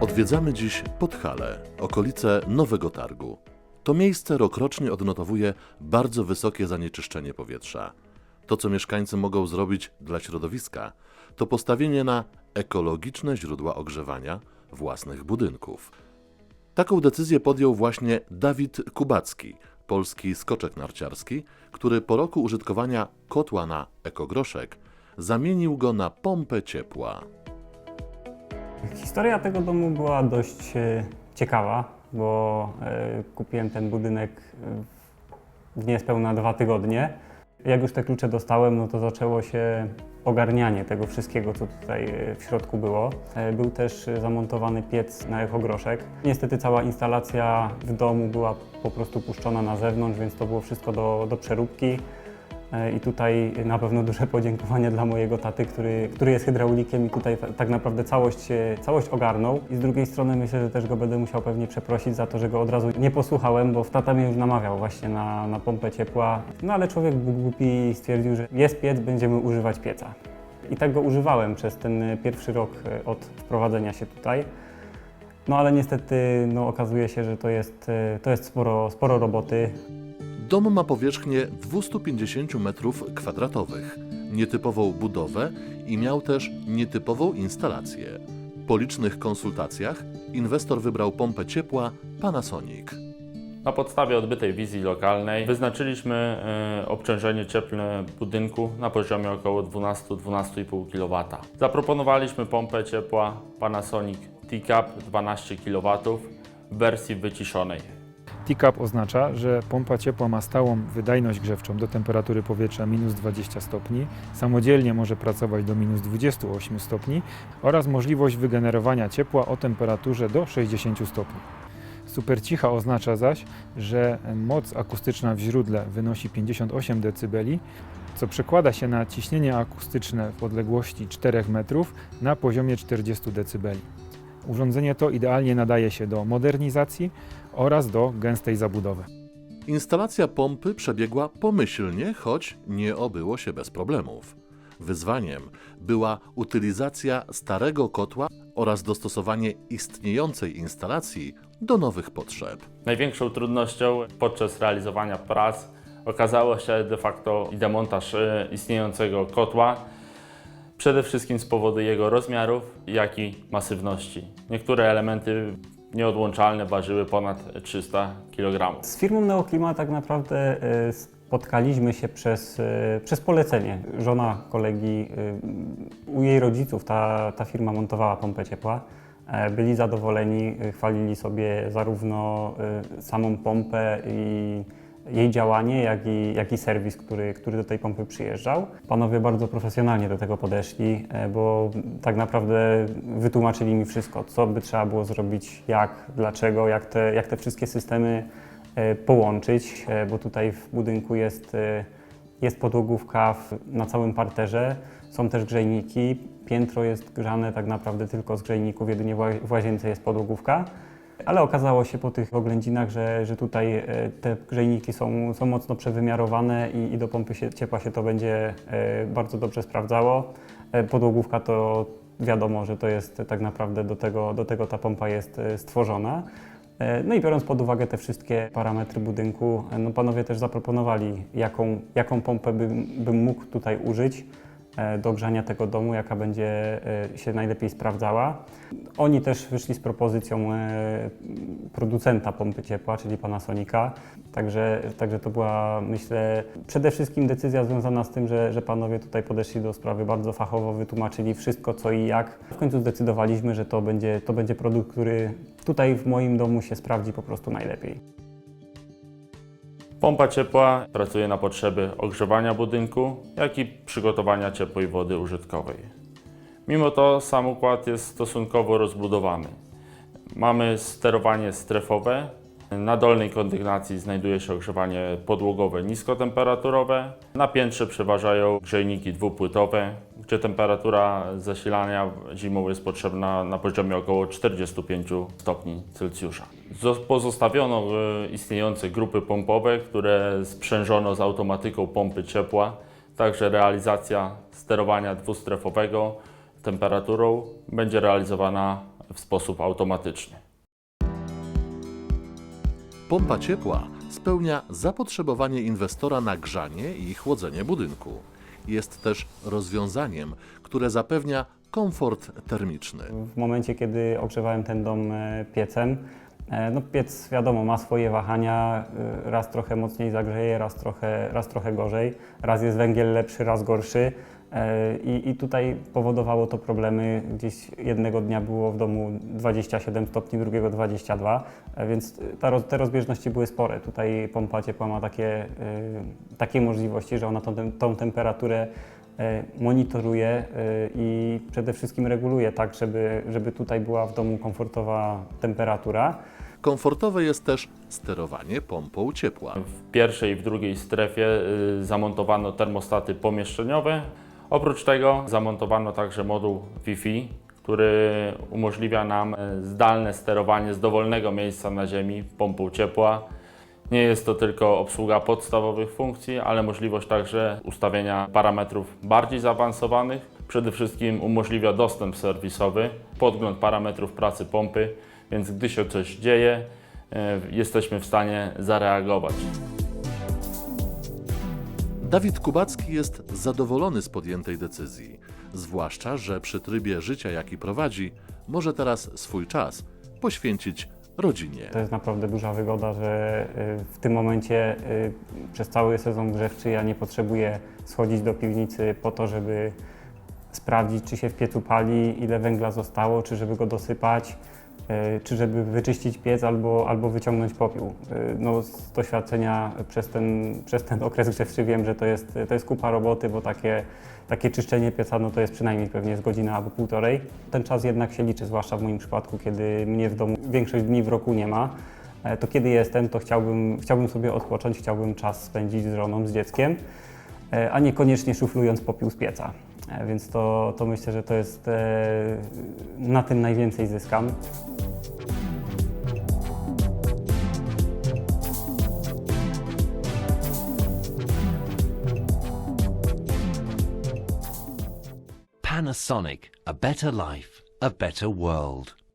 Odwiedzamy dziś Podhale, okolice Nowego Targu. To miejsce rokrocznie odnotowuje bardzo wysokie zanieczyszczenie powietrza. To, co mieszkańcy mogą zrobić dla środowiska, to postawienie na ekologiczne źródła ogrzewania własnych budynków. Taką decyzję podjął właśnie Dawid Kubacki, polski skoczek narciarski, który po roku użytkowania kotła na ekogroszek zamienił go na pompę ciepła. Historia tego domu była dość e, ciekawa, bo e, kupiłem ten budynek e, w niespełna dwa tygodnie. Jak już te klucze dostałem, no to zaczęło się ogarnianie tego wszystkiego, co tutaj w środku było. Był też zamontowany piec na echogroszek. Niestety cała instalacja w domu była po prostu puszczona na zewnątrz, więc to było wszystko do, do przeróbki. E, I tutaj na pewno duże podziękowanie dla mojego taty, który, który jest hydraulikiem i tutaj ta- tak naprawdę całość, e, całość ogarnął. I z drugiej strony myślę, że też go będę musiał pewnie przeprosić za to, że go od razu nie posłuchałem, bo tata mnie już namawiał właśnie na, na pompę ciepła. No ale człowiek był głupi i stwierdził, że jest piec, będziemy używać pieca. I tak go używałem przez ten pierwszy rok e, od wprowadzenia się tutaj. No ale niestety no, okazuje się, że to jest, to jest sporo, sporo roboty. Dom ma powierzchnię 250 m2, nietypową budowę i miał też nietypową instalację. Po licznych konsultacjach inwestor wybrał pompę ciepła Panasonic. Na podstawie odbytej wizji lokalnej wyznaczyliśmy e, obciążenie cieplne budynku na poziomie około 12-12,5 kW. Zaproponowaliśmy pompę ciepła Panasonic T-Cap 12 kW w wersji wyciszonej. T-Cap oznacza, że pompa ciepła ma stałą wydajność grzewczą do temperatury powietrza minus 20 stopni, samodzielnie może pracować do minus 28 stopni oraz możliwość wygenerowania ciepła o temperaturze do 60 stopni. Super cicha oznacza zaś, że moc akustyczna w źródle wynosi 58 dB, co przekłada się na ciśnienie akustyczne w odległości 4 metrów na poziomie 40 dB. Urządzenie to idealnie nadaje się do modernizacji oraz do gęstej zabudowy. Instalacja pompy przebiegła pomyślnie, choć nie obyło się bez problemów. Wyzwaniem była utylizacja starego kotła oraz dostosowanie istniejącej instalacji do nowych potrzeb. Największą trudnością podczas realizowania prac okazało się de facto demontaż e, istniejącego kotła, przede wszystkim z powodu jego rozmiarów, jak i masywności. Niektóre elementy nieodłączalne ważyły ponad 300 kg. Z firmą Neoklima tak naprawdę e, spotkaliśmy się przez, e, przez polecenie. Żona kolegi, e, u jej rodziców ta, ta firma montowała pompę ciepła. Byli zadowoleni, chwalili sobie zarówno samą pompę i jej działanie, jak i, jak i serwis, który, który do tej pompy przyjeżdżał. Panowie bardzo profesjonalnie do tego podeszli, e, bo tak naprawdę wytłumaczyli mi wszystko, co by trzeba było zrobić, jak, dlaczego, jak te, jak te wszystkie systemy e, połączyć, e, bo tutaj w budynku jest, jest podłogówka w, na całym parterze, są też grzejniki, piętro jest grzane tak naprawdę tylko z grzejników, jedynie w łazience jest podłogówka. Ale okazało się po tych oględzinach, że, że tutaj e, te grzejniki są, są mocno przewymiarowane i, i do pompy się, ciepła się to będzie e, bardzo dobrze sprawdzało. E, Podłogówka to wiadomo, że to jest tak naprawdę do tego, do tego ta pompa jest stworzona. No i biorąc pod uwagę te wszystkie parametry budynku, no panowie też zaproponowali, jaką, jaką pompę bym, bym mógł tutaj użyć do grzania tego domu, jaka będzie e, się najlepiej sprawdzała. Oni też wyszli z propozycją e, producenta pompy ciepła, czyli Panasonica. Także, także to była, myślę, przede wszystkim decyzja związana z tym, że, że panowie tutaj podeszli do sprawy bardzo fachowo, wytłumaczyli wszystko co i jak. W końcu zdecydowaliśmy, że to będzie, to będzie produkt, który tutaj w moim domu się sprawdzi po prostu najlepiej. Pompa ciepła pracuje na potrzeby ogrzewania budynku, jak i przygotowania ciepłej wody użytkowej. Mimo to sam układ jest stosunkowo rozbudowany. Mamy sterowanie strefowe. Na dolnej kondygnacji znajduje się ogrzewanie podłogowe niskotemperaturowe. Na piętrze przeważają grzejniki dwupłytowe, gdzie temperatura zasilania zimą jest potrzebna na poziomie około 45 stopni Celsjusza. Zo- Pozostawiono e, istniejące grupy pompowe, które sprzężono z automatyką pompy ciepła. Także realizacja sterowania dwustrefowego temperaturą będzie realizowana w sposób automatyczny. Pompa ciepła spełnia zapotrzebowanie inwestora na grzanie i chłodzenie budynku. Jest też rozwiązaniem, które zapewnia komfort termiczny. W momencie, kiedy ogrzewałem ten dom e, piecem, e, no piec wiadomo ma swoje wahania, e, raz trochę mocniej zagrzeje, raz trochę, raz trochę gorzej, raz jest węgiel lepszy, raz gorszy. E, I, I tutaj powodowało to problemy. Gdzieś jednego dnia było w domu 27 stopni, drugiego 22, e, więc ta, te rozbieżności były spore. Tutaj pompa ciepła ma takie, e, takie możliwości, że ona tą, tą temperaturę monitoruje i przede wszystkim reguluje tak, żeby, żeby tutaj była w domu komfortowa temperatura. Komfortowe jest też sterowanie pompą ciepła. W pierwszej i w drugiej strefie y, zamontowano termostaty pomieszczeniowe. Oprócz tego zamontowano także moduł Wi-Fi, który umożliwia nam e, zdalne sterowanie z dowolnego miejsca na Ziemi pompą ciepła. Nie jest to tylko obsługa podstawowych funkcji, ale możliwość także ustawienia parametrów bardziej zaawansowanych. Przede wszystkim umożliwia dostęp serwisowy, podgląd parametrów pracy pompy, więc gdy się coś dzieje, e, jesteśmy w stanie zareagować. Dawid Kubacki jest zadowolony z podjętej decyzji, zwłaszcza, że przy trybie życia, jaki prowadzi, może teraz swój czas poświęcić rodzinie. To jest naprawdę duża wygoda, że y, w tym momencie y, przez cały sezon grzewczy ja nie potrzebuję schodzić do piwnicy po to, żeby sprawdzić, czy się w piecu pali, ile węgla zostało, czy żeby go dosypać, czy żeby wyczyścić piec albo, albo wyciągnąć popiół. Y, No, z doświadczenia przez ten, przez ten okres grzewczy wiem, że to jest, to jest kupa roboty, bo takie, takie czyszczenie pieca no to jest przynajmniej pewnie z godzina albo półtorej. Ten czas jednak się liczy, zwłaszcza w moim przypadku, kiedy mnie w domu większość dni w roku nie ma. E, To kiedy jestem, to chciałbym, chciałbym sobie odpocząć, chciałbym czas spędzić z żoną, z dzieckiem, e, a niekoniecznie szuflując popiół z pieca. E, Więc to, to myślę, że to jest e, na tym najwięcej zyskam. Panasonic, a better life, a better world.